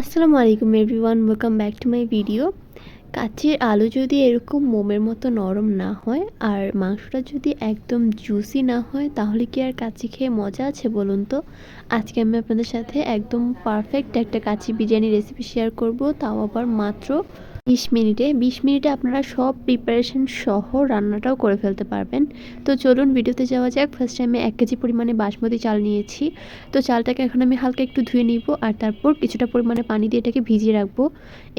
আসসালামু আলাইকুম everyone welcome back to my video কাচের আলু যদি এরকম মোমের মতো নরম না হয় আর মাংসটা যদি একদম জুসি না হয়, তাহলে কি আর কাচি খেয়ে মজা আছে বলুন তো? আজকে আমি আপনাদের সাথে একদম পারফেক্ট একটা কাচি বিরিয়ানি রেসিপি শেয়ার করব, তাও আবার মাত্র বিশ মিনিটে বিশ মিনিটে আপনারা সব প্রিপারেশন সহ রান্নাটাও করে ফেলতে পারবেন। তো চলুন ভিডিওতে যাওয়া যাক। ফার্স্ট আমি এক কেজি পরিমাণে বাসমতি চাল নিয়েছি। তো চালটাকে এখন আমি হালকা একটু ধুয়ে নিব আর তারপর কিছুটা পরিমাণে পানি দিয়ে এটাকে ভিজিয়ে রাখব।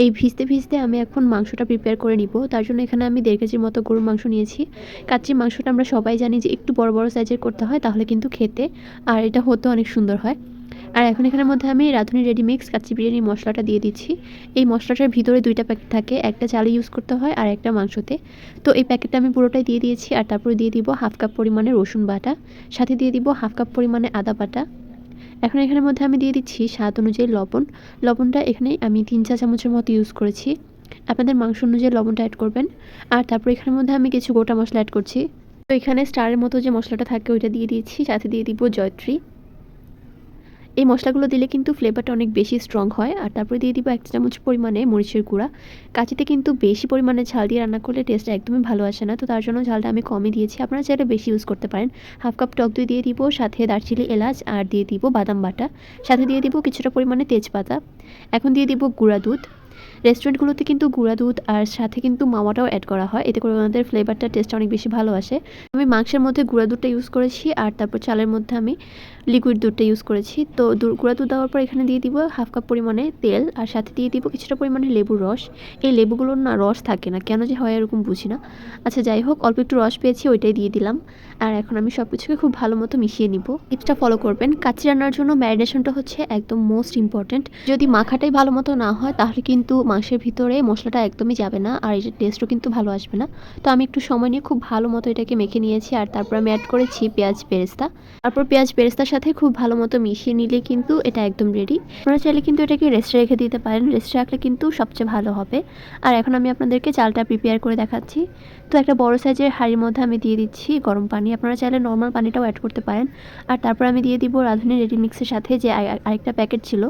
এই ভিজতে ভিজতে আমি এখন মাংসটা প্রিপেয়ার করে নিব। তার জন্য এখানে আমি দেড় কেজির মতো গরুর মাংস নিয়েছি। কাচ্চি মাংসটা আমরা সবাই জানি যে একটু বড় বড় সাইজের করতে হয়, তাহলে কিন্তু খেতে। আর এটা হতে অনেক সুন্দর হয়। আর এখন এখানের মধ্যে আমি রাঁধুনি রেডি মিক্স কাচ্চি বিরিয়ানি মশলাটা দিয়ে দিচ্ছি। এই মশলাটার ভিতরে দুইটা প্যাকেট থাকে, একটা চালে ইউজ করতে হয় আর একটা মাংসতে। তো এই প্যাকেটটা আমি পুরোটাই দিয়ে দিয়েছি আর তারপরে দিয়ে দিব হাফ কাপ পরিমাণে রসুন বাটা, সাথে দিয়ে দিব হাফ কাপ পরিমাণে আদা বাটা। এখন এখানের মধ্যে আমি দিয়ে দিচ্ছি স্বাদ অনুযায়ী লবণ। লবণটা এখানে আমি তিন চা চামচের মতো ইউজ করেছি। আপনাদের মাংস অনুযায়ী লবণটা অ্যাড করবেন। আর তারপর এখানের মধ্যে আমি কিছু গোটা মশলা অ্যাড করছি। তো এখানে স্টারের মতো যে মশলাটা থাকে ওইটা দিয়ে দিয়েছি, সাথে দিয়ে দিব জয়ত্রী। এই মশলাগুলো দিলে কিন্তু ফ্লেভারটা অনেক বেশি স্ট্রং হয়। আর তারপরে দিয়ে দিব এক চামচ পরিমাণে মরিচের গুঁড়া। কাঁচিতে কিন্তু বেশি পরিমাণে ঝাল দিয়ে রান্না করলে টেস্টটা একদমই ভালো আসে না। তো তার জন্য ঝালটা আমি কমই দিয়েছি। আপনারা চাইলে বেশি ইউজ করতে পারেন। হাফ কাপ টক দই দিয়ে দিব, সাথে দারচিনি, এলাচ, আর দিয়ে দিব বাদাম বাটা। সাথে দিয়ে দিব কিছুটা পরিমাণে তেজপাতা। এখন দিয়ে দিব গুঁড়া দুধ। রেস্টুরেন্টগুলোতে কিন্তু গুঁড়া দুধ আর সাথে কিন্তু মাওয়াটাও অ্যাড করা হয়। এতে করে ওনাদের ফ্লেভারটা টেস্ট অনেক বেশি ভালো আসে। আমি মাংসের মধ্যে গুঁড়া দুধটা ইউজ করেছি আর তারপর চালের মধ্যে আমি লিকুইড দুধটা ইউজ করেছি। তো গুঁড়া দুধ দেওয়ার পর এখানে দিয়ে দিব হাফ কাপ পরিমাণে তেল আর সাথে দিয়ে দিব কিছুটা পরিমাণে লেবুর রস। এই লেবুগুলোর না রস থাকে না, কেন যে হয় এরকম বুঝি না। আচ্ছা যাই হোক, অল্প একটু রস পেয়েছি, ওইটাই দিয়ে দিলাম। আর এখন আমি সব কিছুকে খুব ভালো মতো মিশিয়ে নিব। টিপসটা ফলো করবেন। কাচ্চি রান্নার জন্য ম্যারিনেশনটা হচ্ছে একদম মোস্ট ইম্পর্ট্যান্ট যদি মাখাটাই ভালো মতো না হয়, তাহলে কিন্তু মাংসের ভিতরে মশলাটা একদমই যাবে না আর এটার টেস্টও কিন্তু ভালো আসবে না। তো আমি একটু সময় নিয়ে খুব ভালো মতো এটাকে মেখে নিয়েছি আর তারপর আমি অ্যাড করেছি পেঁয়াজ বেরেস্তা। তারপর পেঁয়াজ বেরেস্তার সাথে খুব ভালো মতো মিশিয়ে নিলে কিন্তু এটা একদম রেডি আপনারা চাইলে কিন্তু এটাকে রেস্টে রেখে দিতে পারেন। রেস্টে রাখলে কিন্তু সবচেয়ে ভালো হবে। আর এখন আমি আপনাদেরকে চালটা প্রিপেয়ার করে দেখাচ্ছি। তো একটা বড় সাইজের হাঁড়ির মধ্যে আমি দিয়ে দিচ্ছি গরম পানি। আপনারা চাইলে নর্মাল পানিটাও অ্যাড করতে পারেন। আর তারপর আমি দিয়ে দিব রাঁধুনি রেডি মিক্সের সাথে যে আরেকটা প্যাকেট ছিল,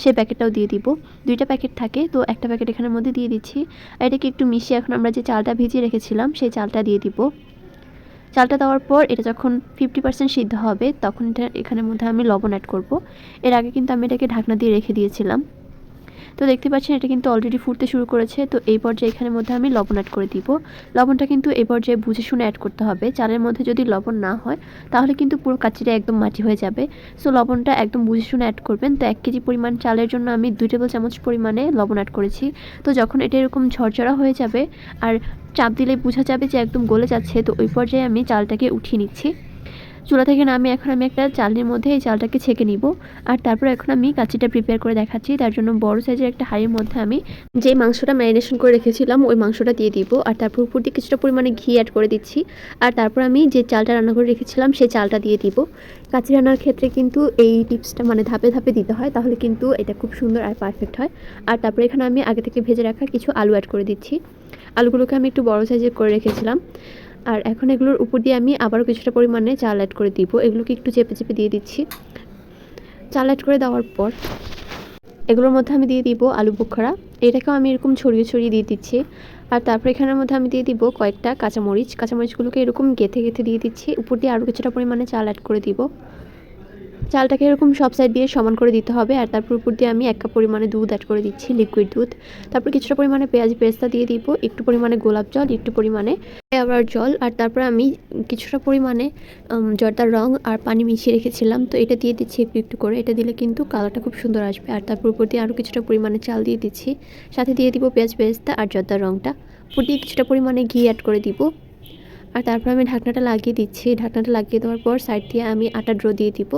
সেই প্যাকেটটাও দিয়ে দিব। দুইটা প্যাকেট থাকে, তো একটা প্যাকেট এখানের মধ্যে দিয়ে দিচ্ছি। আর এটাকে একটু মিশিয়ে এখন আমরা যে চালটা ভিজিয়ে রেখেছিলাম, সেই চালটা দিয়ে দিব। চালটা দেওয়ার পর এটা যখন ফিফটি পার্সেন্ট সিদ্ধ হবে, তখন এটা এখানের মধ্যে আমি লবণ অ্যাড করব। এর আগে কিন্তু আমি এটাকে ঢাকনা দিয়ে রেখে দিয়েছিলাম। তো দেখতে পাচ্ছেন, এটা কিন্তু অলরেডি ফুটতে শুরু করেছে। তো এই পর্যায়ে এখানের মধ্যে আমি লবণ অ্যাড করে দিব। লবণটা কিন্তু এই পর্যায়ে বুঝে শুনে অ্যাড করতে হবে। চালের মধ্যে যদি লবণ না হয়, তাহলে কিন্তু পুরো কাচিটা একদম মাটি হয়ে যাবে। সো লবণটা একদম বুঝে শুনে অ্যাড করবেন। তো এক কেজি পরিমাণ চালের জন্য আমি দুই টেবিল চামচ পরিমাণে লবণ অ্যাড করেছি। তো যখন এটা এরকম ঝরঝরা হয়ে যাবে, আর চাপ দিলে বোঝা যাবে যে একদম গলে যাচ্ছে, তো ওই পর্যায়ে আমি চালটাকে উঠিয়ে নিচ্ছি। চুলা থেকে নামে এখন আমি একটা চালের মধ্যে এই চালটাকে ছেঁকে নিব। আর তারপর এখন আমি কাচিটা প্রিপেয়ার করে দেখাচ্ছি। তার জন্য বড় সাইজের একটা হাঁড়ির মধ্যে আমি যে মাংসটা ম্যারিনেশন করে রেখেছিলাম, ওই মাংসটা দিয়ে দিব। আর তারপর উপর দিয়ে কিছুটা পরিমাণে ঘি অ্যাড করে দিচ্ছি। আর তারপর আমি যে চালটা রান্না করে রেখেছিলাম, সেই চালটা দিয়ে দিব। কাচি রান্নার ক্ষেত্রে কিন্তু এই টিপসটা মানে ধাপে ধাপে দিতে হয়, তাহলে কিন্তু এটা খুব সুন্দর আর পারফেক্ট হয়। আর তারপরে এখানে আমি আগে থেকে ভেজে রাখা কিছু আলু অ্যাড করে দিচ্ছি। আলুগুলোকে আমি একটু বড় সাইজের করে রেখেছিলাম। আর এখন এগুলোর উপর দিয়ে আমি আবারও কিছুটা পরিমাণে চাল অ্যাড করে দিব। এগুলোকে একটু চেপে চেপে দিয়ে দিচ্ছি। চাল অ্যাড করে দেওয়ার পর এগুলোর মধ্যে আমি দিয়ে দিব আলু বোখরা। এটাকেও আমি এরকম ছড়িয়ে ছড়িয়ে দিয়ে দিচ্ছি। আর তারপর এখানের মধ্যে আমি দিয়ে দিব কয়েকটা কাঁচামরিচ। কাঁচামরিচগুলোকে এরকম গেঁথে গেঁথে দিয়ে দিচ্ছি। উপর দিয়ে আরও কিছুটা পরিমাণে চাল অ্যাড করে দিব। চালটাকে এরকম সব সাইড দিয়ে সমান করে দিতে হবে। আর তারপর উপর দিয়ে আমি এক কাপ পরিমাণে দুধ অ্যাড করে দিচ্ছি লিকুইড দুধ। তারপর কিছুটা পরিমাণে পেঁয়াজ, পেস্তা দিয়ে দিব। একটু পরিমাণে গোলাপ জল, একটু পরিমাণে আবার জল আর তারপরে আমি কিছুটা পরিমাণে জর্দার রং আর পানি মিশিয়ে রেখেছিলাম। তো এটা দিয়ে দিচ্ছি একটু একটু করে। এটা দিলে কিন্তু কালারটা খুব সুন্দর আসবে। আর তারপর উপর দিয়ে আরও কিছুটা পরিমাণে চাল দিয়ে দিচ্ছি। সাথে দিয়ে দিব পেঁয়াজ পেঁয়াজটা আর জর্দার রংটা। উপর দিয়ে কিছুটা পরিমাণে ঘি অ্যাড করে দিব। আর তারপর আমি ঢাকনাটা লাগিয়ে দিচ্ছি। ঢাকনাটা লাগিয়ে দেওয়ার পর সাইড দিয়ে আমি আটা ড্রো দিয়ে দিব।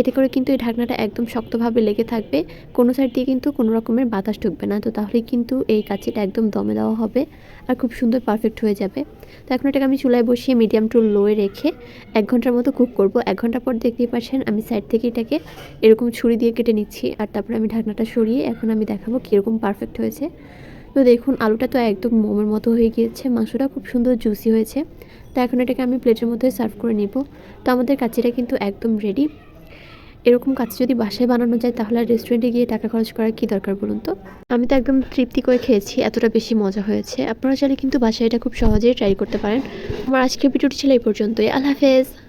এতে করে কিন্তু এই ঢাকনাটা একদম শক্তভাবে লেগে থাকবে। কোনো সাইড দিয়ে কিন্তু কোনো রকমের বাতাস ঢুকবে না। তো তাহলে কিন্তু এই কাচিটা একদম দমে দেওয়া হবে আর খুব সুন্দর পারফেক্ট হয়ে যাবে। তো এখন এটাকে আমি চুলায় বসিয়ে মিডিয়াম টু লোয়ে রেখে এক ঘণ্টার মতো কুক করব। এক ঘণ্টা পর দেখতেই পাচ্ছেন আমি সাইড থেকে এটাকে এরকম ছুরি দিয়ে কেটে নিচ্ছি। আর তারপরে আমি ঢাকনাটা সরিয়ে এখন আমি দেখাবো কীরকম পারফেক্ট হয়েছে। তো দেখুন, আলুটা তো একদম মোমের মতো হয়ে গিয়েছে, মাংসটা খুব সুন্দর জুসি হয়েছে। তো এখন এটাকে আমি প্লেটের মধ্যে সার্ভ করে নেব। তো আমাদের কাচিটা কিন্তু একদম রেডি এরকম কাছে যদি বাসায় বানানো যায়, তাহলে রেস্টুরেন্টে গিয়ে টাকা খরচ করার কি দরকার বলুন তো? আমি তো একদম তৃপ্তি করে খেয়েছি, এতটা বেশি মজা হয়েছে। আপনারা চাইলে কিন্তু বাসায় এটা খুব সহজেই ট্রাই করতে পারেন। আমার আজকের ভিডিওটি ছিল এই পর্যন্তই। আল্লাহ হাফেজ!